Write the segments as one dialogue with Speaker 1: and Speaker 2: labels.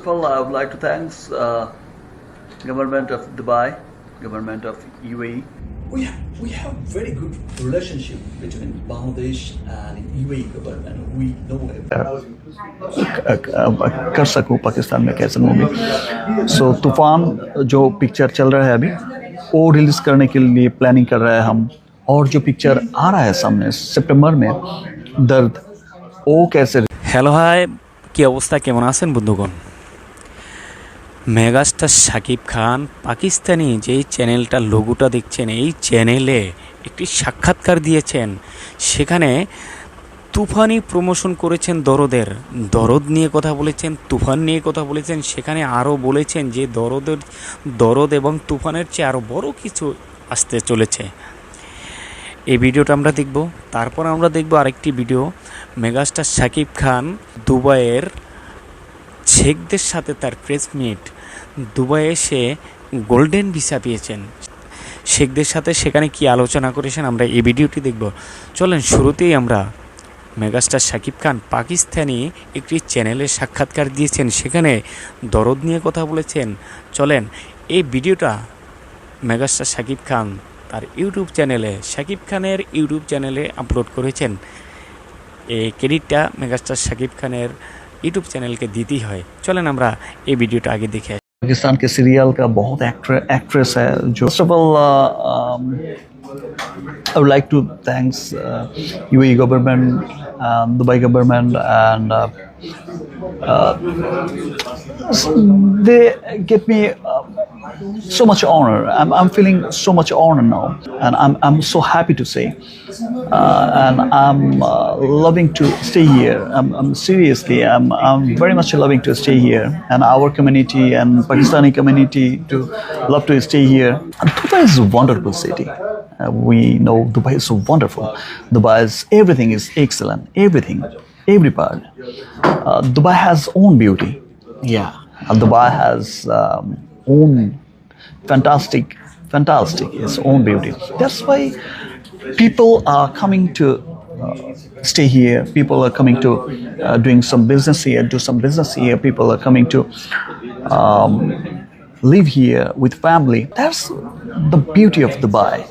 Speaker 1: First of all, I would like to thanks uh, government of Dubai, government of UAE. We have, we have very good relationship between Bangladesh and UAE government. We know everything. कर सकूं पाकिस्तान में कैसे movie so तूफान जो picture चल रहा है अभी वो रिलीज करने के लिए प्लानिंग कर रहे हैं हम और जो पिक्चर आ रहा है सामने सितंबर में दर्द वो कैसे
Speaker 2: হ্যালো হাই কী অবস্থা কেমন আছেন বন্ধুগণ মেগাস্টার শাকিব খান পাকিস্তানি যেই চ্যানেলটার লোগোটা দেখছেন, এই চ্যানেলে একটি সাক্ষাৎকার দিয়েছেন। সেখানে তুফানি প্রমোশন করেছেন দরদের। দরদ নিয়ে কথা বলেছেন, তুফান নিয়ে কথা বলেছেন। সেখানে আরও বলেছেন যে দরদের, দরদ এবং তুফানের চেয়ে আরও বড় কিছু আসতে চলেছে। এই ভিডিওটা আমরা দেখব। তারপর আমরা দেখব আরেকটি ভিডিও। মেগাস্টার শাকিব খান দুবাইয়ের শেখদের সাথে তার প্রেস মিট। দুবাই এসে গোল্ডেন ভিসা পেয়েছেন। শেখদের সাথে সেখানে কি আলোচনা করেছেন আমরা এই ভিডিওটি দেখব। চলেন শুরুতেই আমরা মেগাস্টার শাকিব খান পাকিস্তানি একটি চ্যানেলে সাক্ষাৎকার দিয়েছেন। সেখানে দরদ নিয়ে কথা বলেছেন। চলেন এই ভিডিওটা মেগাস্টার শাকিব খান তার ইউটিউব চ্যানেলে, শাকিব খানের ইউটিউব চ্যানেলে আপলোড করেছেন। এই ক্রেডিটটা মেগাস্টার শাকিব খানের ইউটিউব চ্যানেলকে দিতেই হয়। চলেন আমরা এই ভিডিওটা আগে দেখে।
Speaker 1: पाकिस्तान के सीरियल का बहुत एक्टर एक्ट्रेस है, जो first of all I would like to thanks UAE government Dubai government and they give me uh, so much honor. I'm, I'm feeling so much honor now, and I'm, I'm so happy to say. Uh, and I'm uh, loving to stay here. I'm, I'm seriously, I'm, I'm very much loving to stay here, and our community and Pakistani community to love to stay here. And Dubai is a wonderful city. Uh, we know Dubai is so wonderful. Dubai is everything is excellent. Everything, every part. Uh, Dubai has own beauty. Yeah, Dubai has um, own fantastic, fantastic its own beauty. That's why people are coming to uh, stay here. People are coming to uh, doing some business here, do some business here. People are coming to um, live here with family. That's the beauty of Dubai.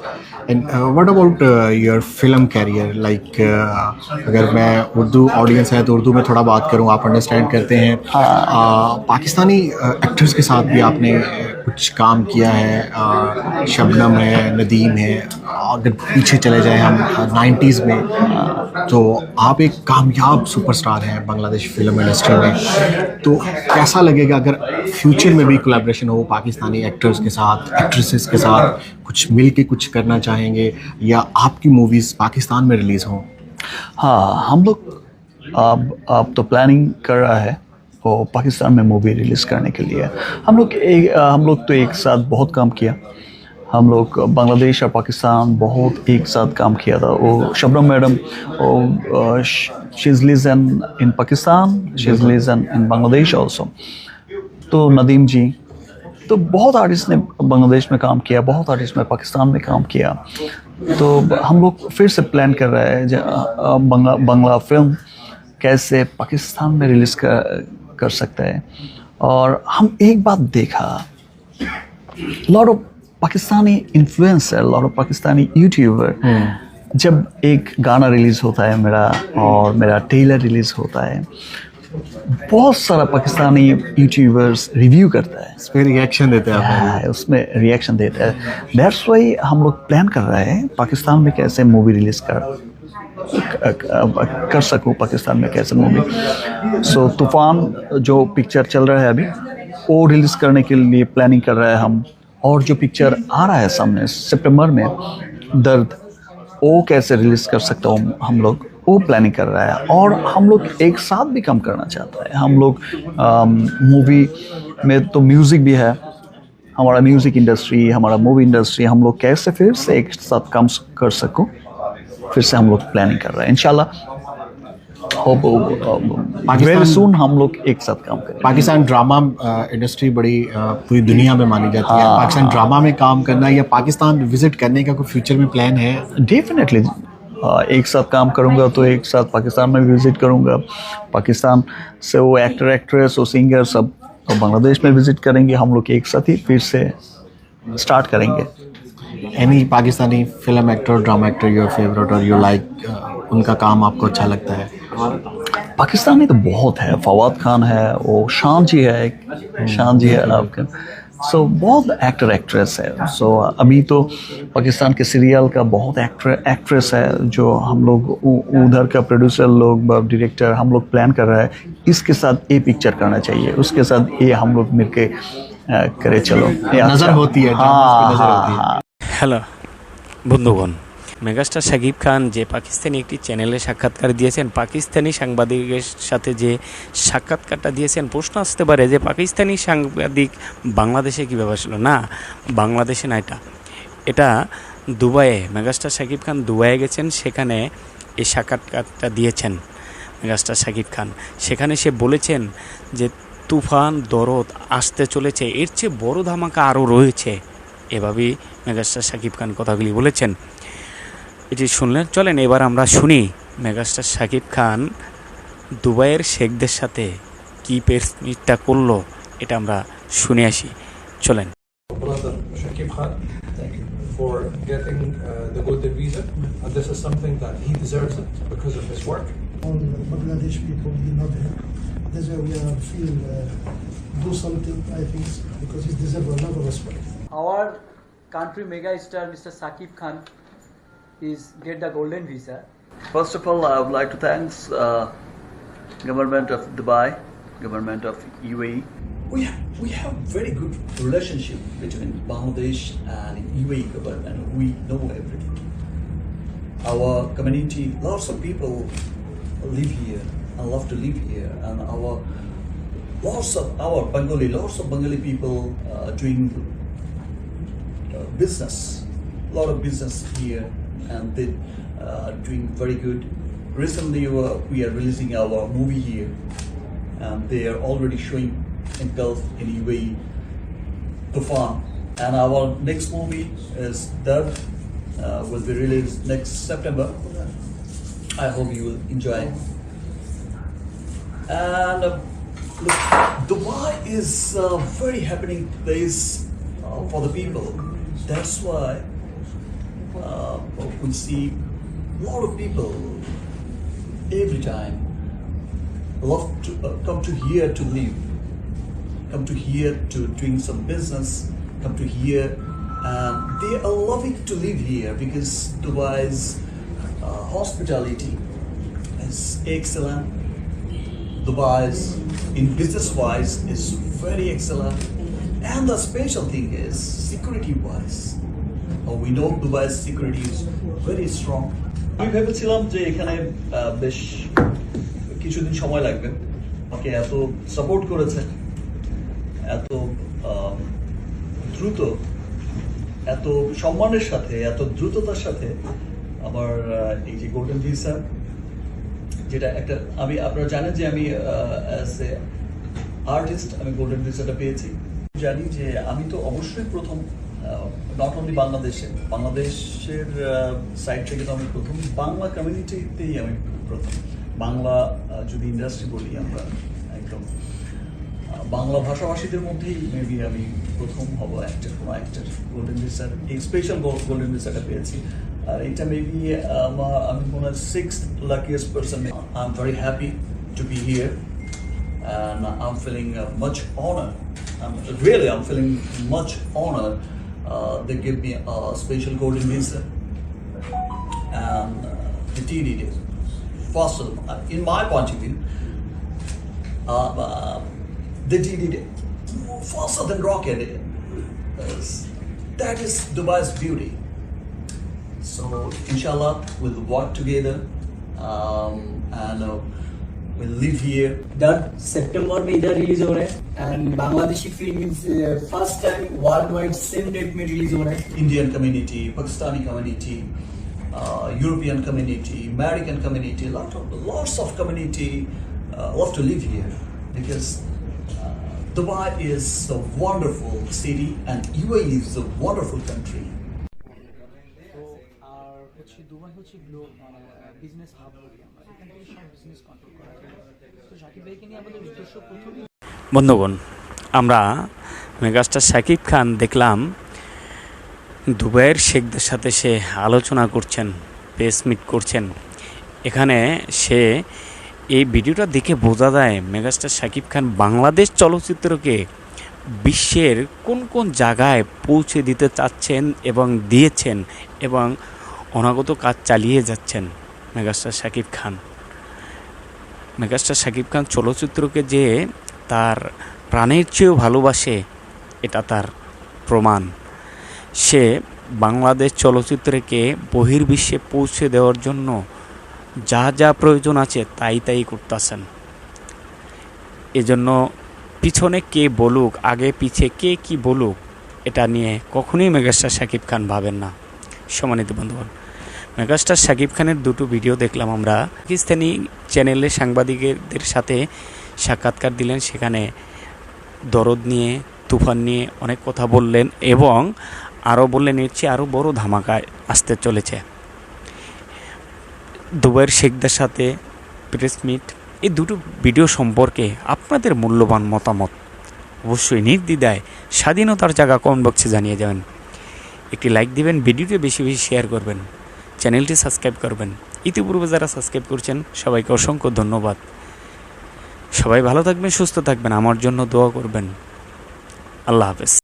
Speaker 3: And what about your film career like अगर मैं Urdu audience है तो उर्दू में थोड़ा बात करूँ आप understand करते हैं। uh, पाकिस्तानी एक्टर्स के साथ भी आपने कुछ काम किया है शबनम है, नदीम है, अगर पीछे चले जाएँ हम नाइन्टीज़ में तो आप एक कामयाब सुपरस्टार हैं बांग्लादेश फ़िल्म इंडस्ट्री में। तो कैसा लगेगा अगर फ्यूचर में भी कोलैबोरेशन हो, पाकिस्तानी एक्टर्स के साथ एक्ट्रेसेस के साथ, कुछ मिल के कुछ करना चाहेंगे, या आपकी मूवीज़ पाकिस्तान में रिलीज़ हों?
Speaker 1: हाँ हम लोग, अब अब तो प्लानिंग कर रहा है। वो पाकिस्तान में मूवी रिलीज़ करने के लिए। हम लोग एक हम लोग तो एक साथ बहुत काम किया। हम लोग बांग्लादेश और पाकिस्तान बहुत एक साथ काम किया था। वो शबनम मैडम वो she's legend in Pakistan she's legend in Bangladesh also तो नदीम जी तो बहुत आर्टिस्ट ने बांग्लादेश में काम किया बहुत आर्टिस्ट ने पाकिस्तान में काम किया। तो हम लोग फिर से प्लान कर रहे हैं बंगला बंगला फ़िल्म कैसे पाकिस्तान में रिलीज़ कर कर सकता है। और हम एक बात देखा lot of Pakistani influencer lot of Pakistani YouTuber जब एक गाना रिलीज़ होता है मेरा और मेरा टेलर रिलीज़ होता है बहुत सारा पाकिस्तानी यूट्यूबर्स रिव्यू करता है।
Speaker 3: पर रिएक्शन देते हैं
Speaker 1: हाँ, उसमें रिएक्शन देता है। दैट्स वाई हम लोग प्लान कर रहे हैं पाकिस्तान में कैसे मूवी रिलीज़ कर कर सकूँ पाकिस्तान में कैसे मूवी। सो तूफ़ान, जो पिक्चर चल रहा है अभी, वो रिलीज़ करने के लिए प्लानिंग कर रहे हैं हम। और जो पिक्चर आ रहा है सामने सितंबर में, दर्द, वो कैसे रिलीज़ कर सकता हूँ हम लोग? वो प्लानिंग कर रहा है। और हम लोग एक साथ भी काम करना चाहता है। हम लोग मूवी में तो म्यूज़िक भी है। हमारा म्यूज़िक इंडस्ट्री हमारा मूवी इंडस्ट्री हम लोग कैसे फिर से एक साथ काम कर सकूँ? फिर से हम लोग प्लानिंग कर रहे हैं। वेरी सुन हम लोग एक साथ काम करेंगे।
Speaker 3: पाकिस्तान ड्रामा इंडस्ट्री बड़ी पूरी दुनिया में मानी जाती है।
Speaker 1: हाँ।
Speaker 3: पाकिस्तान ड्रामा में काम करना या पाकिस्तान विज़िट करने का कोई फ्यूचर में प्लान है?
Speaker 1: डेफिनेटली एक साथ काम करूँगा तो एक साथ पाकिस्तान में भी विज़िट करूँगा। पाकिस्तान से वो एक्टर एक्ट्रेस वो सिंगर सब
Speaker 4: तो बांग्लादेश में विज़िट करेंगे। हम लोग एक साथ ही फिर से स्टार्ट करेंगे।
Speaker 3: Any Pakistani film actor drama actor your favourite और यू लाइक उनका काम आपको अच्छा लगता है?
Speaker 4: पाकिस्तानी तो बहुत है। फवाद खान है वो शान जी है एक शान जी है आपके सो बहुत एक्टर एक्ट्रेस है। सो अभी तो पाकिस्तान के सीरियल का बहुत एक्टर एक्ट्रेस है जो हम लोग उधर का प्रोड्यूसर लोग डायरेक्टर हम लोग प्लान कर रहे हैं इसके साथ ये पिक्चर करना चाहिए। उसके साथ ये हम लोग मिलके करे चलो।
Speaker 3: नज़र
Speaker 4: अच्छा-
Speaker 3: होती है,
Speaker 4: हाँ
Speaker 3: पे नज़र
Speaker 4: हाँ।
Speaker 3: हाँ।
Speaker 2: হ্যালো, বন্ধুগণ। মেগাস্টার শাকিব খান যে পাকিস্তানি একটি চ্যানেলে সাক্ষাৎকার দিয়েছেন, পাকিস্তানি সাংবাদিকের সাথে যে সাক্ষাৎকারটা দিয়েছেন, প্রশ্ন আসতে পারে যে পাকিস্তানি সাংবাদিক বাংলাদেশে কীভাবে আসলো? না, বাংলাদেশে না, এটা এটা দুবাইয়ে, মেগাস্টার শাকিব খান দুবাইয়ে গেছেন, সেখানে এই সাক্ষাৎকারটা দিয়েছেন মেগাস্টার শাকিব খান। সেখানে সে বলেছেন যে তুফান, দরদ আসতে চলেছে, এর চেয়ে বড় ধামাকা আরও রয়েছে। এভাবেই মেগাস্টার শাকিব খান কথাগুলি বলেছেন এটি শুনলেন চলেন এবার আমরা শুনি মেগাস্টার শাকিব খান দুবাইয়ের শেখদের সাথে কী প্রেস মিটটা করল এটা আমরা শুনে আসি চলেন
Speaker 5: for getting uh, the golden visa. And this is something that he deserves it because of his work.
Speaker 6: all the Bangladesh people, he love him. That's why we are feel uh, do something. I think because he deserves a lot of respect.
Speaker 7: our country mega star Mr. Sakib Khan is get the golden visa.
Speaker 4: First of all, I would like to thank uh, government of Dubai, government of UAE.
Speaker 1: We have, we have very good relationship between Bangladesh and UAE government. We know everything. Our community, lots of people live here and love to live here, and our lots of our Bengali, lots of Bengali people uh, doing business, a lot of business here, and they uh, doing very good. Recently, uh, we are releasing our movie here, and they are already showing in Gulf in UAE, Tufan, and our next movie is Dub, uh, will be released next September. I hope you will enjoy. And uh, look, Dubai is a very happening place uh, for the people. That's why uh, we see a lot of people every time love to uh, come to here to live, come to here to doing some business, come to here, and they are loving to live here because Dubai's uh, hospitality is excellent. Dubai's in business wise is very excellent, and the special thing is security wise. Uh, we know Dubai's security is very strong. আমি ভেবেছিলাম যে এখানে বেশ কিছুদিন সময় লাগবে আমাকে এত সাপোর্ট করেছে এত দ্রুত এত সম্মানের সাথে এত দ্রুততার সাথে আমার এই যে গোল্ডেন ভিসা যেটা একটা আমি আপনারা জানেন যে আমি অ্যাজ এ আর্টিস্ট আমি গোল্ডেন ভিসাটা পেয়েছি জানি যে আমি তো অবশ্যই প্রথম নট অনলি বাংলাদেশে বাংলাদেশের সাইড থেকে তো আমি প্রথম বাংলা কমিউনিটিতেই আমি প্রথম। বাংলা যদি ইন্ডাস্ট্রি বলি আমরা একদম। বাংলা ভাষাভাষীদের মধ্যেই মেবি আমি প্রথম হব অ্যাক্টার কোনো অ্যাক্টার গোল্ডেন ভিসার এই স্পেশাল গোল্ডেন ভিসাটা পেয়েছি। আর এটা মেবি আমি মনে হয় six luckiest person I am very happy to be here and I'm feeling uh, much honor. I'm, really, I'm feeling much honor. Uh, they give me a special golden visa, and uh, the it. First, uh, in my point of view, uh, uh, they did it faster than rocket. Uh, that is Dubai's beauty. So, inshallah, we'll work together um, and uh, we'll live here
Speaker 8: डर सितंबर में इधर release हो रहा है and Bangladeshi film first time world wide same date में release हो रहा है
Speaker 1: Indian community, Pakistani community, uh, European community, American community, lot of lots of community uh, love to live here because uh, Dubai is a wonderful city and UAE is a wonderful country.
Speaker 7: Dubai হচ্ছে গ্লো মানে business hub বলি আমরা। এখান থেকে সব business control করা যায়। তো সাকিব ভাইকে নিয়ে আমাদের উদ্দেশ্য
Speaker 2: বন্ধুগণ, আমরা মেগাস্টার শাকিব খান দেখলাম দুবাইয়ের শেখদের সাথে সে আলোচনা করছেন প্রেস মিট করছেন। এখানে সে এই ভিডিওটা দেখে বোঝা যায় মেগাস্টার শাকিব খান বাংলাদেশ চলচ্চিত্রকে বিশ্বের কোন কোন জায়গায় পৌঁছে দিতে চাচ্ছেন এবং দিয়েছেন এবং অনাগত কাজ চালিয়ে যাচ্ছেন মেগাস্টার শাকিব খান। মেগাস্টার শাকিব খান চলচ্চিত্রকে যে তার প্রাণের চেয়েও ভালোবাসে, এটা তার প্রমাণ। সে বাংলাদেশ চলচ্চিত্রকে বহির্বিশ্বে পৌঁছে দেওয়ার জন্য যা যা প্রয়োজন আছে তাই তাই করতেছেন। এজন্য পিছনে কে বলুক, আগে পিছে কে কি বলুক, এটা নিয়ে কখনোই মেগাস্টার শাকিব খান ভাবেন না। সম্মানিত বন্ধুগণ, মেগাস্টার শাকিব খানের দুটো ভিডিও দেখলাম আমরা। পাকিস্তানি চ্যানেলে সাংবাদিকদের সাথে সাক্ষাৎকার দিলেন, সেখানে দরদ নিয়ে, তুফান নিয়ে অনেক কথা বললেন এবং আরও বললেন, এর চেয়ে আরও বড় ধামাকায় আসতে চলেছে। দুবাইয়ের শেখদের সাথে প্রেস মিট, এই দুটো ভিডিও সম্পর্কে আপনাদের মূল্যবান মতামত অবশ্যই নির্দ্বিধায় স্বাধীনতার জায়গা কমেন্ট বক্সে জানিয়ে যাবেন। একটি লাইক দিবেন, ভিডিওটি বেশি বেশি শেয়ার করবেন চ্যানেলটি সাবস্ক্রাইব করবেন। ইতিপূর্বে যারা সাবস্ক্রাইব করছেন, সবাইকে অসংখ্য ধন্যবাদ। সবাই ভালো থাকবেন, সুস্থ থাকবেন, আমার জন্য দোয়া করবেন। আল্লাহ হাফেজ।